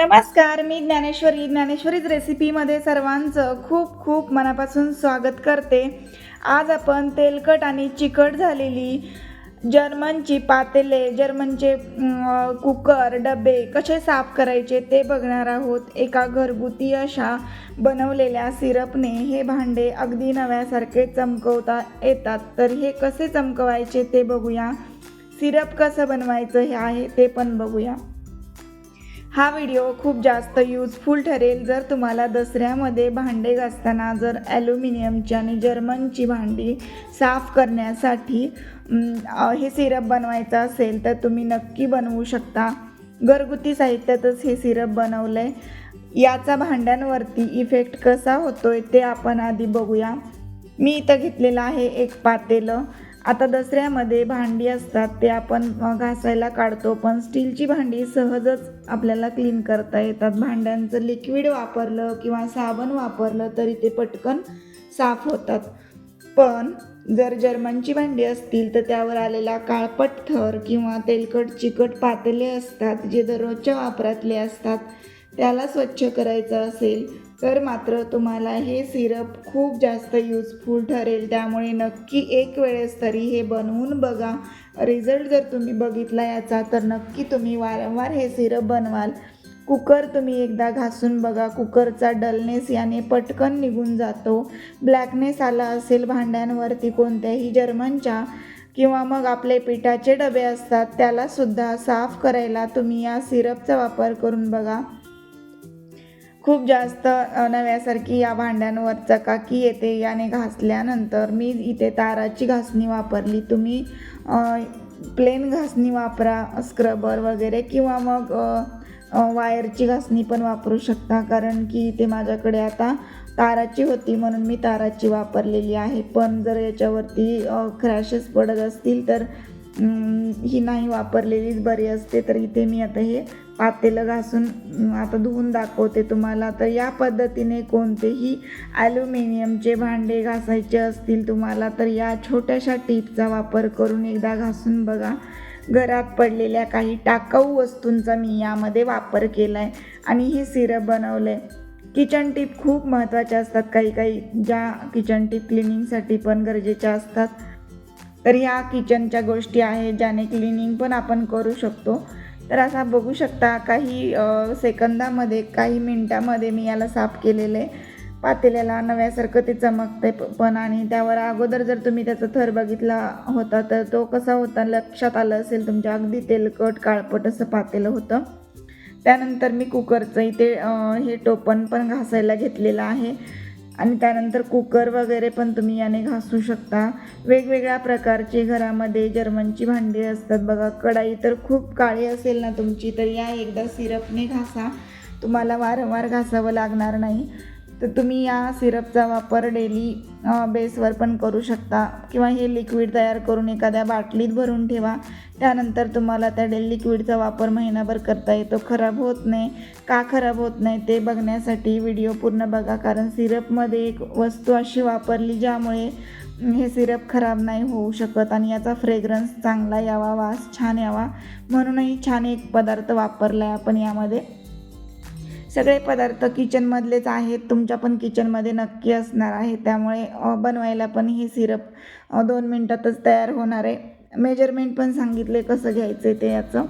नमस्कार मी ज्ञानेश्वरी. ज्ञानेश्वरीच रेसिपीमध्ये सर्वांचं खूप खूप मनापासून स्वागत करते. आज आपण तेलकट आणि चिकट झालेली जर्मनची पातेले जर्मनचे कुकर डबे कसे साफ करायचे ते बघणार आहोत. एका घरगुती अशा बनवलेल्या सिरपने हे भांडे अगदी नव्यासारखे चमकवता येतात. तर हे कसे चमकवायचे ते बघूया. सिरप कसं बनवायचं हे आहे ते पण बघूया. हा व्हिडिओ खूप जास्त यूजफुल ठरेल जर तुम्हाला दसऱ्यामध्ये भांडे घासताना जर ॲल्युमिनियमची आणि जर्मनची भांडी साफ करण्यासाठी हे सिरप बनवायचं असेल तर तुम्ही नक्की बनवू शकता. घरगुती साहित्यातच हे सिरप बनवलं आहे याचा भांड्यांवरती इफेक्ट कसा होतोय ते आपण आधी बघूया. मी इथं घेतलेलं आहे एक पातेलं. आता दसऱ्यामध्ये भांडी असतात ते आपण घासायला काढतो पण स्टीलची भांडी सहजच आपल्याला क्लीन करता येतात. भांड्यांचं लिक्विड वापरलं किंवा साबण वापरलं तरी ते पटकन साफ होतात. पण जर जर्मनची भांडी असतील तर त्यावर आलेला काळपट थर किंवा तेलकट चिकट पातेले असतात जे दररोजच्या वापरातले असतात. त्याला स्वच्छ करायचं असेल तर मात्र तुम्हाला हे सिरप खूप जास्त यूजफुल ठरेल. त्यामुळे नक्की एक वेळेस तरी हे बनवून बघा. रिझल्ट जर तुम्ही बघितला याचा तर नक्की तुम्ही वारंवार हे सिरप बनवाल. कुकर तुम्ही एकदा घासून बघा. कुकरचा डलनेस याने पटकन निघून जातो. ब्लॅकनेस आला असेल भांड्यांवरती कोणत्याही जर्मनच्या किंवा मग आपले पिठाचे डबे असतात त्यालासुद्धा साफ करायला तुम्ही या सिरपचा वापर करून बघा. खूप जास्त नव्यासारखी या भांड्यांवर चकाकी येते. याने घासल्यानंतर मी इथे ताराची घासणी वापरली. तुम्ही प्लेन घासणी वापरा स्क्रबर वगैरे किंवा मग वायरची घासणी पण वापरू शकता. कारण की इथे माझ्याकडे आता ताराची होती म्हणून मी ताराची वापरलेली आहे. पण जर याच्यावरती क्रॅशेस पडत असतील तर ही नाही वापरलेलीच बरी असते तर इथे मी आता हे पातेलं घासून आता धुवून दाखवते तुम्हाला. तर या पद्धतीने कोणतेही ॲल्युमिनियमचे भांडे घासायचे असतील तुम्हाला तर या छोट्याशा टीपचा वापर करून एकदा घासून बघा. घरात पडलेल्या काही टाकाऊ वस्तूंचा मी यामध्ये वापर केला आहे आणि हे सिरप बनवलं आहे किचन टीप खूप महत्त्वाच्या असतात काही काही ज्या किचन टीप क्लिनिंगसाठी पण गरजेच्या असतात. तर ह्या किचनच्या गोष्टी आहेत ज्याने क्लिनिंग पण आपण करू शकतो. तर असा बघू शकता काही सेकंदामध्ये काही मिनटामध्ये मी याला साफ केलेलं. आहे पातेल्याला नव्यासारखं ते चमकते पण आणि त्यावर अगोदर जर तुम्ही त्याचा थर बघितला होता तर तो कसा होता लक्षात आलं असेल तुमच्या. अगदी तेलकट काळपट असं पातेलं होतं. त्यानंतर मी कुकरचं इथे हे टोपण पण घासायला घेतलेलं आहे. आणि त्यानंतर कुकर वगैरे पण तुम्ही याने घासू शकता. वेगवेगळ्या प्रकारचे घरामध्ये जर्मनची भांडी असतात बघा. कढाई तर खूप काळी असेल ना तुमची तर या एकदा सिरपने घासा. तुम्हाला वारंवार घासावं लागणार नाही. तर तुम्ही या सिरपचा वापर डेली बेसवर पण करू शकता किंवा हे लिक्विड तयार करून एखाद्या बाटलीत भरून ठेवा. त्यानंतर तुम्हाला त्या डे लिक्विडचा वापर महिनाभर करता येतो. खराब होत नाही. का खराब होत नाही ते बघण्यासाठी व्हिडिओ पूर्ण बघा. कारण सिरपमध्ये एक वस्तू अशी वापरली ज्यामुळे हे सिरप खराब नाही होऊ शकत आणि याचा फ्रेग्रन्स चांगला यावा वास छान यावा. म्हणूनही छान एक पदार्थ वापरला आहे आपण यामध्ये. सगळे पदार्थ किचनमधलेच आहेत. तुमच्या पण किचनमध्ये नक्की असणार आहे. त्यामुळे बनवायला पण हे सिरप दोन मिनटातच तयार होणार आहे. मेजरमेंट पण सांगितले कसं घ्यायचं आहे ते याचं.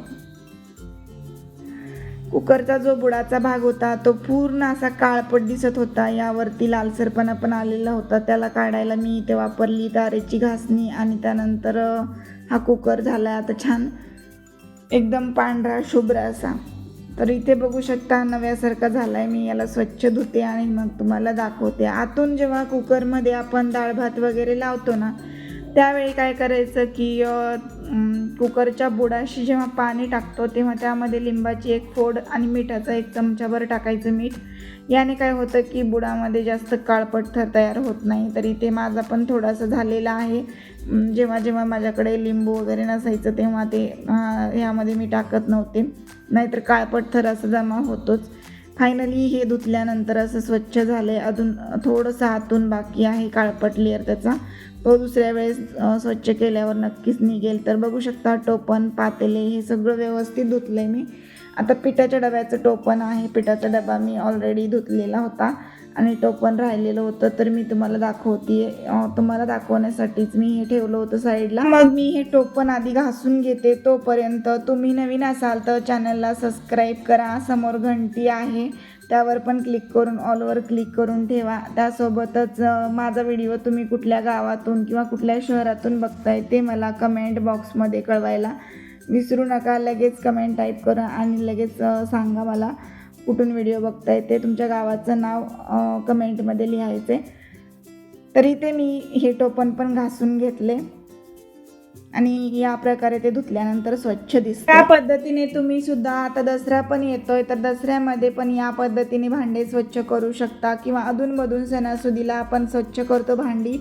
कुकरचा जो बुडाचा भाग होता तो पूर्ण असा काळपट दिसत होता. यावरती लालसरपणा पण आलेला होता. त्याला काढायला मी इथे वापरली तारेची घासणी आणि त्यानंतर हा कुकर झाला आता छान. एकदम पांढरा शुभ्र असा. तर इथे बघू शकता नव्यासारखा झाला आहे मी याला स्वच्छ धुते आणि मग तुम्हाला दाखवते. आतून जेव्हा कुकरमध्ये आपण डाळ भात वगैरे लावतो ना त्यावेळी काय करायचं की कुकरच्या बुडाशी जेव्हा पाणी टाकतो तेव्हा त्यामध्ये लिंबाची एक फोड आणि मिठाचा एक चमचाभर टाकायचं मीठ. याने काय होतं की बुडामध्ये जास्त काळपट थर तयार होत नाही. तर इथे माझा पण थोडासा झालेला आहे. जेव्हा जेव्हा माझ्याकडे लिंबू वगैरे नसायचं तेव्हा ते ह्यामध्ये मी टाकत नव्हते. नाहीतर काळपट थर असं जमा होतोच. फायनली हे धुतल्यानंतर असं स्वच्छ झालं आहे अजून थोडंसं आतून बाकी आहे काळपट लेअर त्याचा. तो दुसऱ्या वेळेस स्वच्छ केल्यावर नक्कीच निघेल. तर बघू शकता टोपण पातेले हे सगळं व्यवस्थित धुतलं आहे मी. आता पिठाच्या डब्याचं टोपण आहे. पिठाचा डबा मी ऑलरेडी धुतलेला होता. आणि टोपण राहिलेलं होतं तर मी तुम्हाला दाखवते तुम्हाला दाखवण्यासाठीच मी हे ठेवलं होतं साईडला. मग मी हे टोपण आधी घासून घेते तोपर्यंत. तुम्ही नवीन असाल तर चॅनलला सबस्क्राईब करा. समोर घंटी आहे. त्यावर पण क्लिक करून ऑलवर क्लिक करून ठेवा. त्यासोबतच माझा व्हिडिओ तुम्ही कुठल्या गावातून किंवा कुठल्या शहरातून बघताय ते मला कमेंट बॉक्समध्ये कळवायला विसरू नका. लगेच कमेंट टाईप करा आणि लगेच सांगा मला. कुठून व्हिडिओ बघताय ते तुमच्या गावाचं नाव कमेंटमध्ये लिहायचे तरी ते मी हे टोपण पण घासून घेतले. आणि या प्रकारे ते धुतल्यानंतर स्वच्छ दिसत त्या पद्धतीने तुम्ही सुद्धा आता दसरा पण येतोय तर दसऱ्यामध्ये पण या पद्धतीने भांडे स्वच्छ करू शकता किंवा अधूनमधून सणासुदीला आपण स्वच्छ करतो भांडी.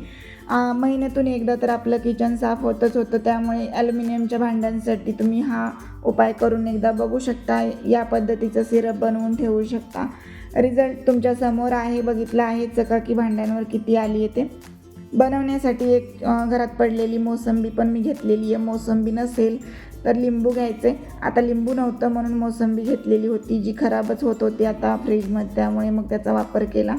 महिन्यातून एकदा तर आपलं किचन साफ होतच होतं. त्यामुळे ॲल्युमिनियमच्या भांड्यांसाठी तुम्ही हा उपाय करून एकदा बघू शकता. या पद्धतीचं सिरप बनवून ठेवू शकता. रिझल्ट तुमच्यासमोर आहे बघितला आहे. चकाकी भांड्यांवर किती आली आहे ते. बनवण्यासाठी एक घरात पडलेली मोसंबी पण मी घेतलेली आहे. मोसंबी नसेल तर लिंबू घ्यायचे. आता लिंबू नव्हतं म्हणून मोसंबी घेतलेली होती जी खराबच होत होती आता फ्रीजमध्ये त्यामुळे मग त्याचा वापर केला.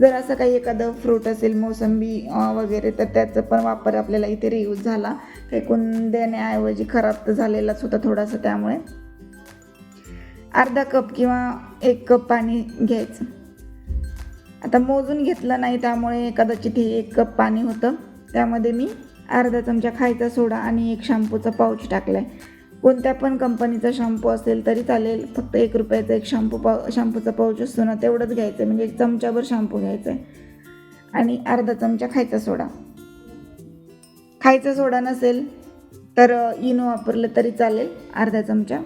जर असं काही एखादं फ्रूट असेल मोसंबी वगैरे तर त्याचा पण वापर आपल्याला इथे रियूज झाला. फेकून देण्याऐवजी खराब तर झालेलाच होता थोडासा त्यामुळे. अर्धा कप किंवा एक कप पाणी घ्यायचं. आता मोजून घेतलं नाही त्यामुळे कदाचित हे एक कप पाणी होतं. त्यामध्ये मी अर्धा चमचा खायचा सोडा आणि एक शॅम्पूचा पाऊच टाकला आहे कोणत्या पण कंपनीचा शॅम्पू असेल तरी चालेल. फक्त एक रुपयाचा एक शॅम्पू पाव शॅम्पूचा पाऊच असतो ना तेवढंच घ्यायचं आहे म्हणजे एक चमच्याभर शॅम्पू घ्यायचा आहे आणि अर्धा चमचा खायचा सोडा. खायचा सोडा नसेल तर इनो वापरलं तरी चालेल. अर्धा चमचा.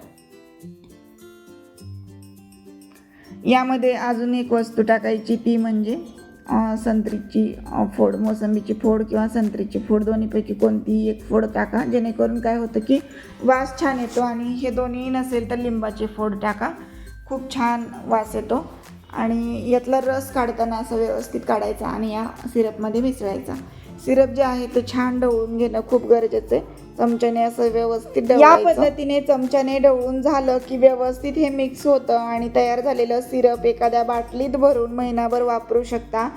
यामध्ये अजून एक वस्तू टाकायची ती म्हणजे संत्रीची फोड मोसंबीची फोड किंवा संत्रीची फोड दोन्हीपैकी कोणतीही एक फोड टाका. जेणेकरून काय होतं की वास छान येतो आणि हे दोन्ही नसेल तर लिंबाची फोड टाका. खूप छान वास येतो. आणि यातला रस काढताना असं व्यवस्थित काढायचा आणि या सिरपमध्ये मिसळायचा. सिरप जे आहे ते छान ढवळून घेणं खूप गरजेचं आहे. चमच्याने असं व्यवस्थित या पद्धतीने चमच्याने ढवळून झालं की व्यवस्थित हे मिक्स होतं आणि तयार झालेलं सिरप एखाद्या बाटलीत भरून महिनाभर वापरू शकता.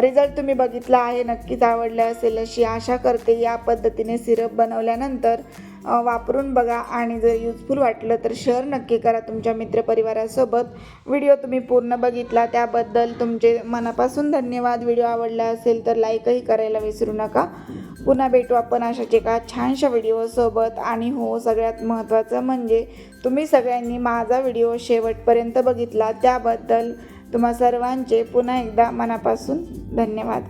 रिझल्ट तुम्ही बघितला आहे नक्कीच आवडला असेल अशी आशा करते. या पद्धतीने सिरप बनवल्यानंतर अ, वापरून बघा आणि जर युजफुल वाटलं तर शेअर नक्की करा तुमच्या मित्रपरिवारासोबत. व्हिडिओ तुम्ही पूर्ण बघितला त्याबद्दल तुमचे मनापासून धन्यवाद. व्हिडिओ आवडला असेल तर लाईकही करायला विसरू नका. पुन्हा भेटू आपण अशाच एका छानशा व्हिडिओसोबत आणि हो सगळ्यात महत्त्वाचं म्हणजे तुम्ही सगळ्यांनी माझा व्हिडिओ शेवटपर्यंत बघितला. त्याबद्दल तुम्हा सर्वांचे पुन्हा एकदा मनापासून धन्यवाद.